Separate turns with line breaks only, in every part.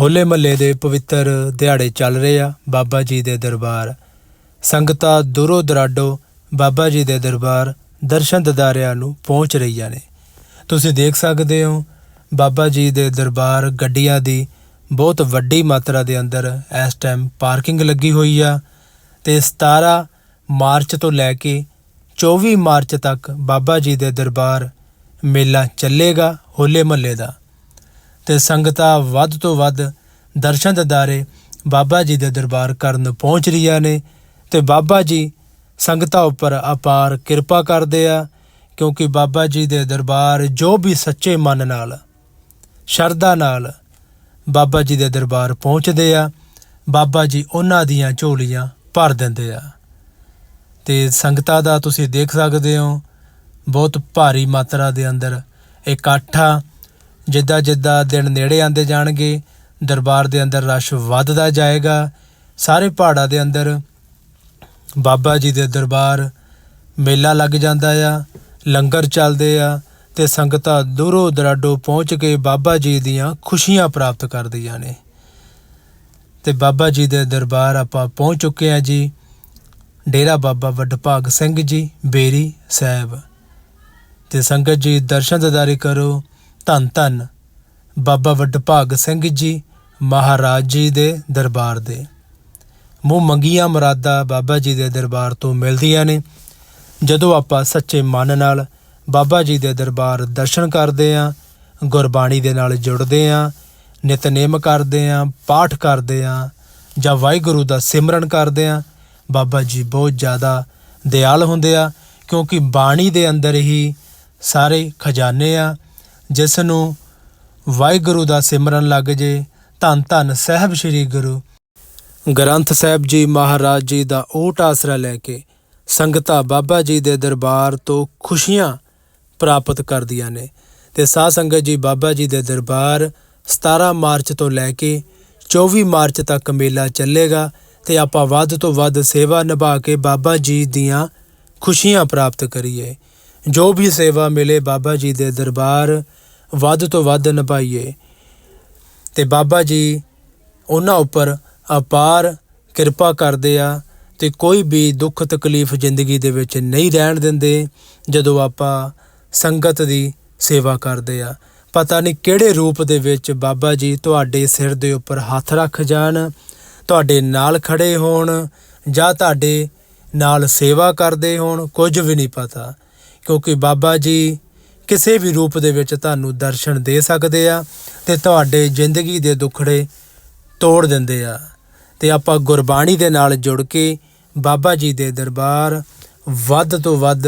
ਹੋਲੇ ਮਹੱਲੇ ਦੇ ਪਵਿੱਤਰ ਦਿਹਾੜੇ ਚੱਲ ਰਹੇ ਆ ਬਾਬਾ ਜੀ ਦੇ ਦਰਬਾਰ। ਸੰਗਤਾਂ ਦੂਰੋਂ ਦਰਾਡੋ ਬਾਬਾ ਜੀ ਦੇ ਦਰਬਾਰ ਦਰਸ਼ਨ ਦਿਦਾਰਿਆਂ ਨੂੰ ਪਹੁੰਚ ਰਹੀਆਂ ਨੇ। ਤੁਸੀਂ ਦੇਖ ਸਕਦੇ ਹੋ, ਬਾਬਾ ਜੀ ਦੇ ਦਰਬਾਰ ਗੱਡੀਆਂ ਦੀ ਬਹੁਤ ਵੱਡੀ ਮਾਤਰਾ ਦੇ ਅੰਦਰ ਇਸ ਟਾਈਮ ਪਾਰਕਿੰਗ ਲੱਗੀ ਹੋਈ ਆ ਤੇ 17 ਮਾਰਚ ਤੋਂ ਲੈ ਕੇ 24 ਮਾਰਚ ਤੱਕ ਬਾਬਾ ਜੀ ਦੇ ਦਰਬਾਰ ਮੇਲਾ ਚੱਲੇਗਾ ਹੋਲੇ ਮਹੱਲੇ ਦਾ। ਤੇ ਸੰਗਤਾਂ ਵੱਧ ਤੋਂ ਵੱਧ ਦਰਸ਼ਨ ਦਿਦਾਰੇ ਬਾਬਾ ਜੀ ਦੇ ਦਰਬਾਰ ਕਰਨ ਪਹੁੰਚ ਰਹੀਆਂ ਨੇ ਤੇ ਬਾਬਾ ਜੀ ਸੰਗਤਾਂ ਉੱਪਰ ਅਪਾਰ ਕਿਰਪਾ ਕਰਦੇ ਆ, ਕਿਉਂਕਿ ਬਾਬਾ ਜੀ ਦੇ ਦਰਬਾਰ ਜੋ ਵੀ ਸੱਚੇ ਮਨ ਨਾਲ, ਸ਼ਰਧਾ ਨਾਲ ਬਾਬਾ ਜੀ ਦੇ ਦਰਬਾਰ ਪਹੁੰਚਦੇ ਆ, ਬਾਬਾ ਜੀ ਉਹਨਾਂ ਦੀਆਂ ਝੋਲੀਆਂ ਭਰ ਦਿੰਦੇ ਆ। ਤੇ ਸੰਗਤਾਂ ਦਾ ਤੁਸੀਂ ਦੇਖ ਸਕਦੇ ਹੋ, ਬਹੁਤ ਭਾਰੀ ਮਾਤਰਾ ਦੇ ਅੰਦਰ ਇਕੱਠ ਜਿੱਦਾਂ ਜਿੱਦਾਂ ਦਿਨ ਨੇੜੇ ਆਉਂਦੇ ਜਾਣਗੇ, ਦਰਬਾਰ ਦੇ ਅੰਦਰ ਰਸ਼ ਵੱਧਦਾ ਜਾਏਗਾ, ਸਾਰੇ ਪਹਾੜਾਂ ਦੇ ਅੰਦਰ ਬਾਬਾ ਜੀ ਦੇ ਦਰਬਾਰ ਮੇਲਾ ਲੱਗ ਜਾਂਦਾ ਆ, ਲੰਗਰ ਚੱਲਦੇ ਆ ਤੇ ਸੰਗਤਾਂ ਦੂਰੋਂ ਦਰਾਡੋ ਪਹੁੰਚ ਕੇ ਬਾਬਾ ਜੀ ਦੀਆਂ ਖੁਸ਼ੀਆਂ ਪ੍ਰਾਪਤ ਕਰਦੀਆਂ ਨੇ। ਤੇ ਬਾਬਾ ਜੀ ਦੇ ਦਰਬਾਰ ਆਪਾਂ ਪਹੁੰਚ ਚੁੱਕੇ ਆ ਜੀ। ਡੇਰਾ ਬਾਬਾ ਵਡਭਾਗ ਸਿੰਘ ਜੀ, ਬੇਰੀ ਸਾਹਿਬ। ਤੇ ਸੰਗਤ ਜੀ ਦਰਸ਼ਨ ਦਿਦਾਰੀ ਕਰੋ। ਧੰਨ ਧੰਨ। ਬਾਬਾ ਵਡਭਾਗ ਸਿੰਘ ਜੀ ਮਹਾਰਾਜ ਜੀ ਦੇ ਦਰਬਾਰ ਦੇ। ਮੂੰਹ ਮੰਗੀਆਂ ਮੁਰਾਦਾਂ ਬਾਬਾ ਜੀ ਦੇ ਦਰਬਾਰ ਤੋਂ ਮਿਲਦੀਆਂ ਨੇ। ਜਦੋਂ ਆਪਾਂ ਸੱਚੇ ਮਨ ਨਾਲ ਬਾਬਾ ਜੀ ਦੇ ਦਰਬਾਰ ਦਰਸ਼ਨ ਕਰਦੇ ਆਂ, ਗੁਰਬਾਣੀ ਦੇ ਨਾਲ ਜੁੜਦੇ ਆਂ, ਨਿਤਨੇਮ ਕਰਦੇ ਆਂ, ਪਾਠ ਕਰਦੇ ਆਂ, ਜਾਂ ਵਾਹਿਗੁਰੂ ਦਾ ਸਿਮਰਨ ਕਰਦੇ ਆਂ, ਬਾਬਾ ਜੀ ਬਹੁਤ ਜ਼ਿਆਦਾ ਦਿਆਲ ਹੁੰਦੇ ਆ, ਕਿਉਂਕਿ ਬਾਣੀ ਦੇ ਅੰਦਰ ਹੀ ਸਾਰੇ ਖਜ਼ਾਨੇ ਆ ਜਿਸ ਨੂੰ ਵਾਹਿਗੁਰੂ ਦਾ ਸਿਮਰਨ ਲੱਗ ਜੇ, ਧੰਨ ਧੰਨ ਸਾਹਿਬ ਸ੍ਰੀ ਗੁਰੂ। ਗ੍ਰੰਥ ਸਾਹਿਬ ਜੀ ਮਹਾਰਾਜ ਜੀ ਦਾ ਓਟ ਆਸਰਾ ਲੈ ਕੇ ਸੰਗਤਾਂ ਬਾਬਾ ਜੀ ਦੇ ਦਰਬਾਰ ਤੋਂ ਖੁਸ਼ੀਆਂ ਪ੍ਰਾਪਤ ਕਰਦੀਆਂ ਨੇ। ਤੇ ਸਾਧ ਸੰਗਤ ਜੀ ਬਾਬਾ ਜੀ ਦੇ ਦਰਬਾਰ 17 ਮਾਰਚ ਤੋਂ ਲੈ ਕੇ 24 ਮਾਰਚ ਤੱਕ ਮੇਲਾ ਚੱਲੇਗਾ ਤੇ ਆਪਾਂ ਵੱਧ ਤੋਂ ਵੱਧ ਸੇਵਾ ਨਿਭਾ ਕੇ ਬਾਬਾ ਜੀ ਦੀਆਂ ਖੁਸ਼ੀਆਂ ਪ੍ਰਾਪਤ ਕਰੀਏ। ਜੋ ਵੀ ਸੇਵਾ ਮਿਲੇ ਬਾਬਾ ਜੀ ਦੇ ਦਰਬਾਰ, ਵੱਧ ਤੋਂ ਵੱਧ ਨਿਭਾਈਏ। ਤੇ ਬਾਬਾ ਜੀ ਉਹਨਾਂ ਉੱਪਰ ਅਪਾਰ ਕਿਰਪਾ ਕਰਦੇ ਆ ਤੇ ਕੋਈ ਵੀ ਦੁੱਖ ਤਕਲੀਫ ਜ਼ਿੰਦਗੀ ਦੇ ਵਿੱਚ ਨਹੀਂ ਰਹਿਣ ਦਿੰਦੇ, ਜਦੋਂ ਆਪਾਂ ਸੰਗਤ ਦੀ ਸੇਵਾ ਕਰਦੇ ਆ। ਪਤਾ ਨਹੀਂ ਕਿਹੜੇ ਰੂਪ ਦੇ ਵਿੱਚ ਬਾਬਾ ਜੀ ਤੁਹਾਡੇ ਸਿਰ ਦੇ ਉੱਪਰ ਹੱਥ ਰੱਖ ਜਾਣ, ਤੁਹਾਡੇ ਨਾਲ ਖੜੇ ਹੋਣ ਜਾਂ ਤੁਹਾਡੇ ਨਾਲ ਸੇਵਾ ਕਰਦੇ ਹੋਣ, ਕੁਝ ਵੀ ਨਹੀਂ ਪਤਾ। ਕਿਉਂਕਿ ਬਾਬਾ ਜੀ ਕਿਸੇ ਵੀ ਰੂਪ ਦੇ ਵਿੱਚ ਤੁਹਾਨੂੰ ਦਰਸ਼ਨ ਦੇ ਸਕਦੇ ਆ ਤੇ ਤੁਹਾਡੇ ਜ਼ਿੰਦਗੀ ਦੇ ਦੁੱਖੜੇ ਤੋੜ ਦਿੰਦੇ ਆ। ਤੇ ਆਪਾਂ ਗੁਰਬਾਣੀ ਦੇ ਨਾਲ ਜੁੜ ਕੇ ਬਾਬਾ ਜੀ ਦੇ ਦਰਬਾਰ ਵੱਧ ਤੋਂ ਵੱਧ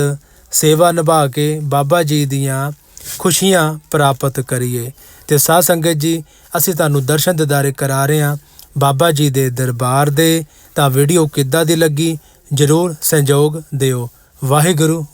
ਸੇਵਾ ਨਿਭਾ ਕੇ ਬਾਬਾ ਜੀ ਦੀਆਂ ਖੁਸ਼ੀਆਂ ਪ੍ਰਾਪਤ ਕਰੀਏ। ਤੇ ਸਾਧ ਸੰਗਤ ਜੀ, ਅਸੀਂ ਤੁਹਾਨੂੰ ਦਰਸ਼ਨ ਦਿਦਾਰੇ ਕਰਾ ਰਹੇ ਹਾਂ ਬਾਬਾ ਜੀ ਦੇ ਦਰਬਾਰ ਦੇ। ਤਾਂ ਵੀਡੀਓ ਕਿੱਦਾਂ ਦੀ ਲੱਗੀ, ਜਰੂਰ ਸੰਯੋਗ ਦਿਓ। ਵਾਹਿਗੁਰੂ